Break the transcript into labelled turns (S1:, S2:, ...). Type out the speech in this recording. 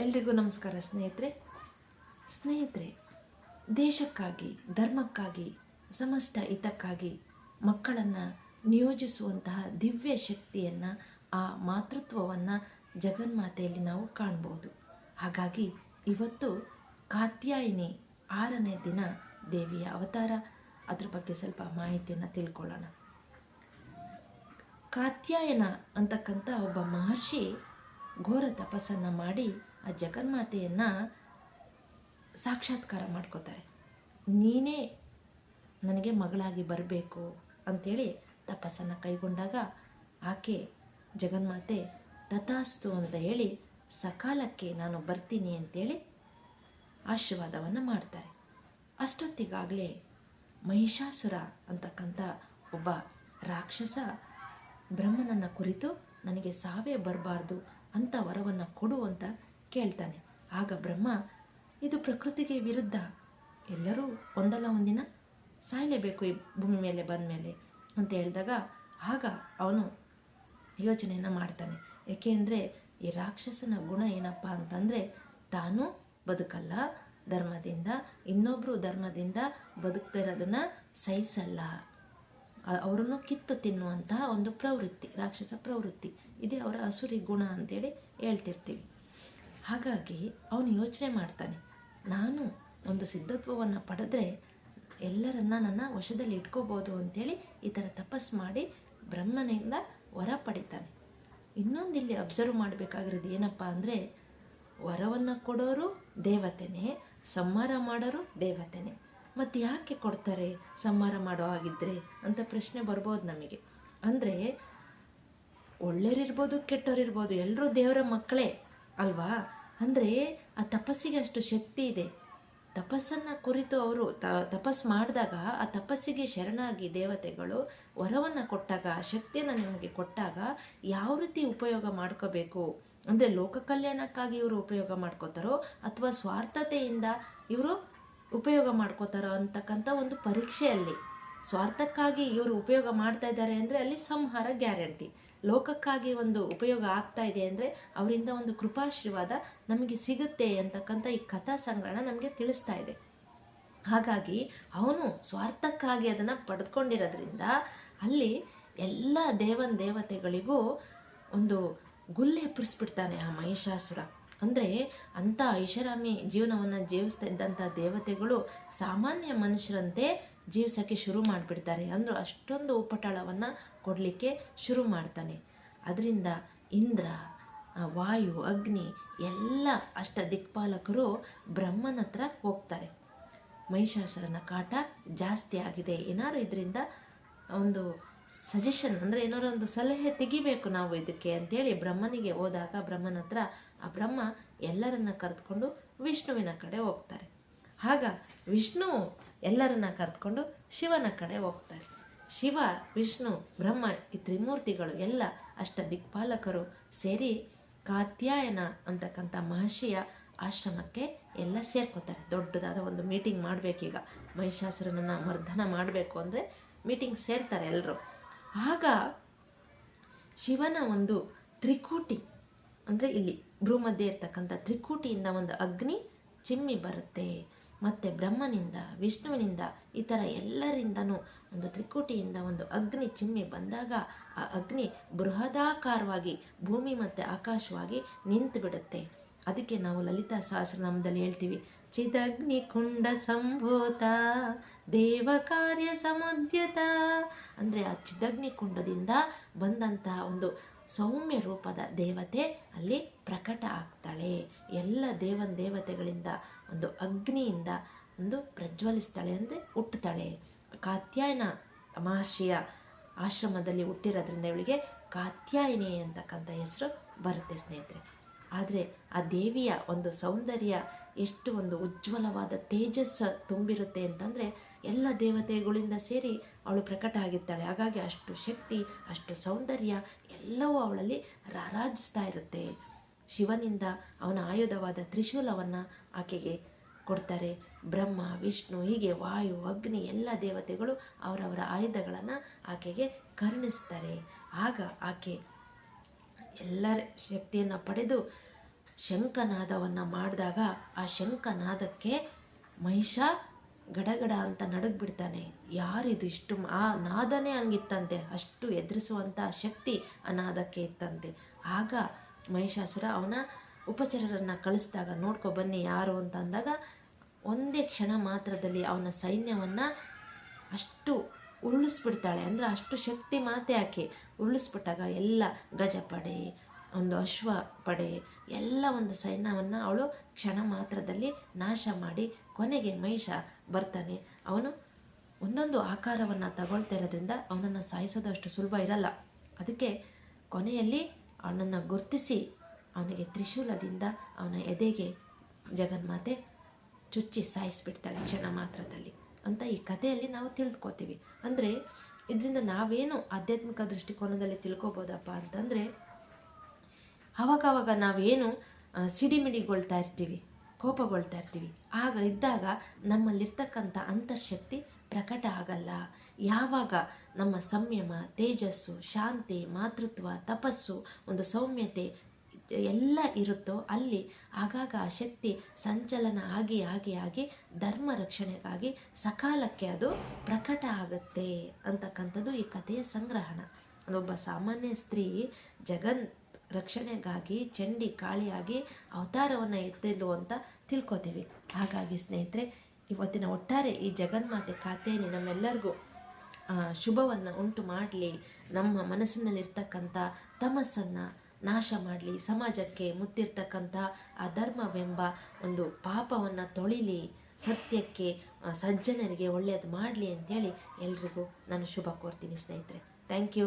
S1: ಎಲ್ರಿಗೂ ನಮಸ್ಕಾರ ಸ್ನೇಹಿತರೆ. ಸ್ನೇಹಿತರೆ, ದೇಶಕ್ಕಾಗಿ, ಧರ್ಮಕ್ಕಾಗಿ, ಸಮಷ್ಟ ಹಿತಕ್ಕಾಗಿ ಮಕ್ಕಳನ್ನು ನಿಯೋಜಿಸುವಂತಹ ದಿವ್ಯ ಶಕ್ತಿಯನ್ನು, ಆ ಮಾತೃತ್ವವನ್ನು ಜಗನ್ಮಾತೆಯಲ್ಲಿ ನಾವು ಕಾಣ್ಬೋದು. ಹಾಗಾಗಿ ಇವತ್ತು ಕಾತ್ಯಾಯಿನಿ ಆರನೇ ದಿನ ದೇವಿಯ ಅವತಾರ. ಅದ್ರ ಬಗ್ಗೆ ಸ್ವಲ್ಪ ಮಾಹಿತಿಯನ್ನು ತಿಳ್ಕೊಳ್ಳೋಣ. ಕಾತ್ಯಾಯನ ಅಂತಕ್ಕಂಥ ಒಬ್ಬ ಮಹರ್ಷಿ ಘೋರ ತಪಸ್ಸನ್ನು ಮಾಡಿ ಆ ಜಗನ್ಮಾತೆಯನ್ನು ಸಾಕ್ಷಾತ್ಕಾರ ಮಾಡ್ಕೋತಾರೆ. ನೀನೇ ನನಗೆ ಮಗಳಾಗಿ ಬರಬೇಕು ಅಂಥೇಳಿ ತಪಸ್ಸನ್ನು ಕೈಗೊಂಡಾಗ ಆಕೆ ಜಗನ್ಮಾತೆ ತಥಾಸ್ತು ಅಂತ ಹೇಳಿ ಸಕಾಲಕ್ಕೆ ನಾನು ಬರ್ತೀನಿ ಅಂತೇಳಿ ಆಶೀರ್ವಾದವನ್ನು ಮಾಡ್ತಾರೆ. ಅಷ್ಟೊತ್ತಿಗಾಗಲೇ ಮಹಿಷಾಸುರ ಅಂತಕ್ಕಂಥ ಒಬ್ಬ ರಾಕ್ಷಸ ಬ್ರಹ್ಮನನ್ನು ಕುರಿತು ನನಗೆ ಸಾವೇ ಬರಬಾರ್ದು ಅಂತ ವರವನ್ನು ಕೊಡು ಅಂತ ಕೇಳ್ತಾನೆ. ಆಗ ಬ್ರಹ್ಮ, ಇದು ಪ್ರಕೃತಿಗೆ ವಿರುದ್ಧ. ಎಲ್ಲರೂ ಒಂದಲ್ಲ ಒಂದಿನ ಸಾಯಲೇಬೇಕು ಈ ಭೂಮಿ ಮೇಲೆ ಬಂದ ಮೇಲೆ ಅಂತ ಹೇಳಿದಾಗ ಆಗ ಅವನು ಯೋಚನೆಯನ್ನು ಮಾಡ್ತಾನೆ. ಏಕೆಂದರೆ ಈ ರಾಕ್ಷಸನ ಗುಣ ಏನಪ್ಪ ಅಂತಂದರೆ ತಾನು ಬದುಕಲ್ಲ, ಧರ್ಮದಿಂದ ಇನ್ನೊಬ್ಬರು ಧರ್ಮದಿಂದ ಬದುಕ್ತಿರೋದನ್ನು ಸಹಿಸಲ್ಲ. ಅವರನ್ನು ಕಿತ್ತು ತಿನ್ನುವಂತಹ ಒಂದು ಪ್ರವೃತ್ತಿ, ರಾಕ್ಷಸ ಪ್ರವೃತ್ತಿ. ಇದೇ ಅವರ ಅಸುರಿ ಗುಣ ಅಂತೇಳಿ ಹೇಳ್ತಿರ್ತೀವಿ. ಹಾಗಾಗಿ ಅವನು ಯೋಚನೆ ಮಾಡ್ತಾನೆ, ನಾನು ಒಂದು ಸಿದ್ಧತ್ವವನ್ನು ಪಡೆದ್ರೆ ಎಲ್ಲರನ್ನ ನನ್ನ ವಶದಲ್ಲಿ ಇಟ್ಕೋಬೋದು ಅಂತೇಳಿ ಈ ಥರ ತಪಸ್ ಮಾಡಿ ಬ್ರಹ್ಮನಿಂದ ವರ ಪಡಿತಾನೆ. ಇನ್ನೊಂದು ಇಲ್ಲಿ ಅಬ್ಸರ್ವ್ ಮಾಡಬೇಕಾಗಿರೋದು ಏನಪ್ಪ ಅಂದರೆ, ವರವನ್ನು ಕೊಡೋರು ದೇವತೆನೇ, ಸಂಹಾರ ಮಾಡೋರು ದೇವತೆನೇ. ಮತ್ತು ಯಾಕೆ ಕೊಡ್ತಾರೆ ಸಂಹಾರ ಮಾಡೋ ಹಾಗಿದ್ರೆ ಅಂತ ಪ್ರಶ್ನೆ ಬರ್ಬೋದು ನಮಗೆ. ಅಂದರೆ ಒಳ್ಳೆಯರಿರ್ಬೋದು ಕೆಟ್ಟವರಿರ್ಬೋದು ಎಲ್ಲರೂ ದೇವರ ಮಕ್ಕಳೇ ಅಲ್ವಾ? ಅಂದರೆ ಆ ತಪಸ್ಸಿಗೆ ಅಷ್ಟು ಶಕ್ತಿ ಇದೆ. ತಪಸ್ಸನ್ನು ಕುರಿತು ಅವರು ತ, ತಪಸ್ ಮಾಡಿದಾಗ ಆ ತಪಸ್ಸಿಗೆ ಶರಣಾಗಿ ದೇವತೆಗಳು ವರವನ್ನು ಕೊಟ್ಟಾಗ, ಆ ಶಕ್ತಿಯನ್ನು ನಿಮಗೆ ಕೊಟ್ಟಾಗ ಯಾವ ರೀತಿ ಉಪಯೋಗ ಮಾಡ್ಕೋಬೇಕು? ಅಂದರೆ ಲೋಕ ಕಲ್ಯಾಣಕ್ಕಾಗಿ ಇವರು ಉಪಯೋಗ ಮಾಡ್ಕೋತಾರೋ ಅಥವಾ ಸ್ವಾರ್ಥತೆಯಿಂದ ಇವರು ಉಪಯೋಗ ಮಾಡ್ಕೋತಾರೋ ಅಂತಕ್ಕಂಥ ಒಂದು ಪರೀಕ್ಷೆಯಲ್ಲಿ. ಸ್ವಾರ್ಥಕ್ಕಾಗಿ ಇವರು ಉಪಯೋಗ ಮಾಡ್ತಾ ಇದ್ದಾರೆ ಅಂದರೆ ಅಲ್ಲಿ ಸಂಹಾರ ಗ್ಯಾರಂಟಿ. ಲೋಕಕ್ಕಾಗಿ ಒಂದು ಉಪಯೋಗ ಆಗ್ತಾ ಇದೆ ಅಂದರೆ ಅವರಿಂದ ಒಂದು ಕೃಪಾಶೀರ್ವಾದ ನಮಗೆ ಸಿಗುತ್ತೆ ಅಂತಕ್ಕಂಥ ಈ ಕಥಾ ಸಂಗ್ರಹ ನಮಗೆ ತಿಳಿಸ್ತಾ ಇದೆ. ಹಾಗಾಗಿ ಅವನು ಸ್ವಾರ್ಥಕ್ಕಾಗಿ ಅದನ್ನು ಪಡೆದುಕೊಂಡಿರೋದ್ರಿಂದ ಅಲ್ಲಿ ಎಲ್ಲ ದೇವನ್ ದೇವತೆಗಳಿಗೂ ಒಂದು ಗುಲ್ಲೆ ಎಪ್ಪರಿಸ್ಬಿಡ್ತಾನೆ ಆ ಮಹಿಷಾಸುರ. ಅಂದರೆ ಅಂಥ ಐಷಾರಾಮಿ ಜೀವನವನ್ನು ಜೀವಿಸ್ತಾ ಇದ್ದಂಥ ದೇವತೆಗಳು ಸಾಮಾನ್ಯ ಮನುಷ್ಯರಂತೆ ಜೀವಿಸೋಕ್ಕೆ ಶುರು ಮಾಡಿಬಿಡ್ತಾರೆ. ಅಂದರೂ ಅಷ್ಟೊಂದು ಉಪಟಳವನ್ನು ಕೊಡಲಿಕ್ಕೆ ಶುರು ಮಾಡ್ತಾನೆ. ಅದರಿಂದ ಇಂದ್ರ ವಾಯು, ಅಗ್ನಿ ಎಲ್ಲ ಅಷ್ಟ ದಿಕ್ಪಾಲಕರು ಬ್ರಹ್ಮನ ಹತ್ರ ಹೋಗ್ತಾರೆ. ಮಹಿಷಾಸುರನ ಕಾಟ ಜಾಸ್ತಿ ಆಗಿದೆ. ಏನಾದ್ರು ಇದರಿಂದ ಒಂದು ಸಜೆಷನ್ ಅಂದರೆ ಏನಾದ್ರು ಒಂದು ಸಲಹೆ ತೆಗಿಬೇಕು ನಾವು ಇದಕ್ಕೆ ಅಂಥೇಳಿ ಬ್ರಹ್ಮನಿಗೆ ಹೋದಾಗ ಬ್ರಹ್ಮನ ಹತ್ರ ಆ ಬ್ರಹ್ಮ ಎಲ್ಲರನ್ನ ಕರೆದುಕೊಂಡು ವಿಷ್ಣುವಿನ ಕಡೆ ಹೋಗ್ತಾರೆ. ಆಗ ವಿಷ್ಣು ಎಲ್ಲರನ್ನ ಕರೆದುಕೊಂಡು ಶಿವನ ಕಡೆ ಹೋಗ್ತಾರೆ. ಶಿವ, ವಿಷ್ಣು, ಬ್ರಹ್ಮ ಈ ತ್ರಿಮೂರ್ತಿಗಳು ಎಲ್ಲ ಅಷ್ಟ ದಿಕ್ಪಾಲಕರು ಸೇರಿ ಕಾತ್ಯಾಯನ ಅಂತಕ್ಕಂಥ ಮಹರ್ಷಿಯ ಆಶ್ರಮಕ್ಕೆ ಎಲ್ಲ ಸೇರ್ಕೋತಾರೆ. ದೊಡ್ಡದಾದ ಒಂದು ಮೀಟಿಂಗ್ ಮಾಡಬೇಕೀಗ. ಮಹಿಷಾಸುರನನ್ನು ಮರ್ದನ ಮಾಡಬೇಕು ಅಂದರೆ ಮೀಟಿಂಗ್ ಸೇರ್ತಾರೆ ಎಲ್ಲರೂ ಆಗ ಶಿವನ ಒಂದು ತ್ರಿಕೂಟಿ ಅಂದರೆ ಇಲ್ಲಿ ಭ್ರೂಮಧ್ಯೆ ಇರ್ತಕ್ಕಂಥ ತ್ರಿಕೂಟಿಯಿಂದ ಒಂದು ಅಗ್ನಿ ಚಿಮ್ಮಿ ಬರುತ್ತೆ. ಮತ್ತು ಬ್ರಹ್ಮನಿಂದ, ವಿಷ್ಣುವಿನಿಂದ ಈ ಥರ ಎಲ್ಲರಿಂದನೂ ಒಂದು ತ್ರಿಕೂಟಿಯಿಂದ ಒಂದು ಅಗ್ನಿ ಚಿಮ್ಮಿ ಬಂದಾಗ ಆ ಅಗ್ನಿ ಬೃಹದಾಕಾರವಾಗಿ ಭೂಮಿ ಮತ್ತು ಆಕಾಶವಾಗಿ ನಿಂತು ಬಿಡುತ್ತೆ ಅದಕ್ಕೆ ನಾವು ಲಲಿತಾ ಸಹಸ್ರನಾಮದಲ್ಲಿ ಹೇಳ್ತೀವಿ, ಚಿದಗ್ನಿ ಕುಂಡ ಸಂಭೂತ, ದೇವ ಕಾರ್ಯ ಸಮುದ್ಯತ. ಅಂದರೆ ಆ ಚಿದಗ್ನಿ ಕುಂಡದಿಂದ ಬಂದಂತಹ ಒಂದು ಸೌಮ್ಯ ರೂಪದ ದೇವತೆ ಅಲ್ಲಿ ಪ್ರಕಟ ಆಗ್ತಾಳೆ. ಎಲ್ಲ ದೇವನ್ ದೇವತೆಗಳಿಂದ ಒಂದು ಅಗ್ನಿಯಿಂದ ಒಂದು ಪ್ರಜ್ವಲಿಸ್ತಾಳೆ ಅಂದರೆ ಹುಟ್ಟುತ್ತಾಳೆ. ಕಾತ್ಯಾಯನ ಮಹರ್ಷಿಯ ಆಶ್ರಮದಲ್ಲಿ ಹುಟ್ಟಿರೋದ್ರಿಂದ ಇವಳಿಗೆ ಕಾತ್ಯಾಯಿನಿ ಅಂತಕ್ಕಂಥ ಹೆಸರು ಬರುತ್ತೆ ಸ್ನೇಹಿತರೆ. ಆದರೆ ಆ ದೇವಿಯ ಒಂದು ಸೌಂದರ್ಯ ಎಷ್ಟು ಒಂದು ಉಜ್ವಲವಾದ ತೇಜಸ್ಸು ತುಂಬಿರುತ್ತೆ ಅಂತಂದರೆ ಎಲ್ಲ ದೇವತೆಗಳಿಂದ ಸೇರಿ ಅವಳು ಪ್ರಕಟ ಆಗಿರ್ತಾಳೆ. ಹಾಗಾಗಿ ಅಷ್ಟು ಶಕ್ತಿ, ಅಷ್ಟು ಸೌಂದರ್ಯ ಎಲ್ಲವೂ ಅವಳಲ್ಲಿ ರಾರಾಜಿಸ್ತಾ ಇರುತ್ತೆ. ಶಿವನಿಂದ ಅವನ ಆಯುಧವಾದ ತ್ರಿಶೂಲವನ್ನು ಆಕೆಗೆ ಕೊಡ್ತಾರೆ. ಬ್ರಹ್ಮ, ವಿಷ್ಣು, ಹೀಗೆ ವಾಯು, ಅಗ್ನಿ, ಎಲ್ಲ ದೇವತೆಗಳು ಅವರವರ ಆಯುಧಗಳನ್ನು ಆಕೆಗೆ ಕರುಣಿಸ್ತಾರೆ. ಆಗ ಆಕೆ ಎಲ್ಲರ ಶಕ್ತಿಯನ್ನು ಪಡೆದು ಶಂಖನಾದವನ್ನು ಮಾಡಿದಾಗ ಆ ಶಂಖನಾದಕ್ಕೆ ಮಹಿಷ ಗಡಗಡ ಅಂತ ನಡುಗ್ಬಿಡ್ತಾನೆ. ಯಾರಿದು ಇಷ್ಟು ಆ ನಾದನೇ ಹಂಗಿತ್ತಂತೆ. ಅಷ್ಟು ಎದುರಿಸುವಂಥ ಶಕ್ತಿ ಅನಾದಕ್ಕೆ ನಾದಕ್ಕೆ ಇತ್ತಂತೆ. ಆಗ ಮಹಿಷಾಸುರ ಅವನ ಉಪಚರರನ್ನು ಕಳಿಸಿದಾಗ, ನೋಡ್ಕೊ ಬನ್ನಿ ಯಾರು ಅಂತ ಅಂದಾಗ, ಒಂದೇ ಕ್ಷಣ ಮಾತ್ರದಲ್ಲಿ ಅವನ ಸೈನ್ಯವನ್ನು ಅಷ್ಟು ಉರುಳಿಸ್ಬಿಡ್ತಾಳೆ. ಅಂದರೆ ಅಷ್ಟು ಶಕ್ತಿ ಮಾತೆ ಆಕೆ. ಉರುಳಿಸ್ಬಿಟ್ಟಾಗ ಎಲ್ಲ ಗಜಪಡೆ ಒಂದು ಅಶ್ವ ಪಡೆ ಎಲ್ಲ ಒಂದು ಸೈನ್ಯವನ್ನು ಅವಳು ಕ್ಷಣ ಮಾತ್ರದಲ್ಲಿ ನಾಶ ಮಾಡಿ ಕೊನೆಗೆ ಮಹಿಷ ಬರ್ತಾನೆ. ಅವನು ಒಂದೊಂದು ಆಕಾರವನ್ನು ತಗೊಳ್ತಾ ಇರೋದ್ರಿಂದ ಅವನನ್ನು ಸಾಯಿಸೋದು ಅಷ್ಟು ಸುಲಭ ಇರಲ್ಲ. ಅದಕ್ಕೆ ಕೊನೆಯಲ್ಲಿ ಅವನನ್ನು ಗುರುತಿಸಿ ಅವನಿಗೆ ತ್ರಿಶೂಲದಿಂದ ಅವನ ಎದೆಗೆ ಜಗನ್ಮಾತೆ ಚುಚ್ಚಿ ಸಾಯಿಸಿಬಿಡ್ತಾಳೆ ಕ್ಷಣ ಮಾತ್ರದಲ್ಲಿ ಅಂತ ಈ ಕಥೆಯಲ್ಲಿ ನಾವು ತಿಳ್ಕೊತೀವಿ. ಅಂದರೆ ಇದರಿಂದ ನಾವೇನು ಆಧ್ಯಾತ್ಮಿಕ ದೃಷ್ಟಿಕೋನದಲ್ಲಿ ತಿಳ್ಕೊಬೋದಪ್ಪ ಅಂತಂದರೆ ಅವಾಗವಾಗ ನಾವೇನು ಸಿಡಿಮಿಡಿಗೊಳ್ತಾ ಇರ್ತೀವಿ, ಕೋಪಗೊಳ್ತಾ ಇರ್ತೀವಿ. ಆಗ ಇದ್ದಾಗ ನಮ್ಮಲ್ಲಿರ್ತಕ್ಕಂಥ ಅಂತರ್ಶಕ್ತಿ ಪ್ರಕಟ ಆಗಲ್ಲ. ಯಾವಾಗ ನಮ್ಮ ಸಂಯಮ, ತೇಜಸ್ಸು, ಶಾಂತಿ, ಮಾತೃತ್ವ, ತಪಸ್ಸು, ಒಂದು ಸೌಮ್ಯತೆ ಎಲ್ಲ ಇರುತ್ತೋ ಅಲ್ಲಿ ಆಗಾಗ ಆ ಶಕ್ತಿ ಸಂಚಲನ ಆಗಿ ಆಗಿ ಆಗಿ ಧರ್ಮ ರಕ್ಷಣೆಗಾಗಿ ಸಕಾಲಕ್ಕೆ ಅದು ಪ್ರಕಟ ಆಗುತ್ತೆ ಅಂತಕ್ಕಂಥದ್ದು ಈ ಕಥೆಯ ಸಂಗ್ರಹಣ. ಒಬ್ಬ ಸಾಮಾನ್ಯ ಸ್ತ್ರೀ ಜಗನ್ ರಕ್ಷಣೆಗಾಗಿ, ಚಂಡಿ ಕಾಳಿಯಾಗಿ ಅವತಾರವನ್ನು ಎತ್ತಲು ಅಂತ ತಿಳ್ಕೊತೀವಿ. ಹಾಗಾಗಿ ಸ್ನೇಹಿತರೆ, ಇವತ್ತಿನ ಒಟ್ಟಾರೆ ಈ ಜಗನ್ಮಾತೆ ಖಾತೆಯಲ್ಲಿ ನಮ್ಮೆಲ್ಲರಿಗೂ ಶುಭವನ್ನು ಉಂಟು ಮಾಡಲಿ. ನಮ್ಮ ಮನಸ್ಸಿನಲ್ಲಿರ್ತಕ್ಕಂಥ ತಮಸ್ಸನ್ನು ನಾಶ ಮಾಡಲಿ. ಸಮಾಜಕ್ಕೆ ಮುತ್ತಿರ್ತಕ್ಕಂಥ ಅಧರ್ಮವೆಂಬ ಧರ್ಮವೆಂಬ ಒಂದು ಪಾಪವನ್ನು ತೊಳಿಲಿ. ಸತ್ಯಕ್ಕೆ ಸಜ್ಜನರಿಗೆ ಒಳ್ಳೆಯದು ಮಾಡಲಿ ಅಂತೇಳಿ ಎಲ್ರಿಗೂ ನಾನು ಶುಭ ಕೋರ್ತೀನಿ ಸ್ನೇಹಿತರೆ. Thank you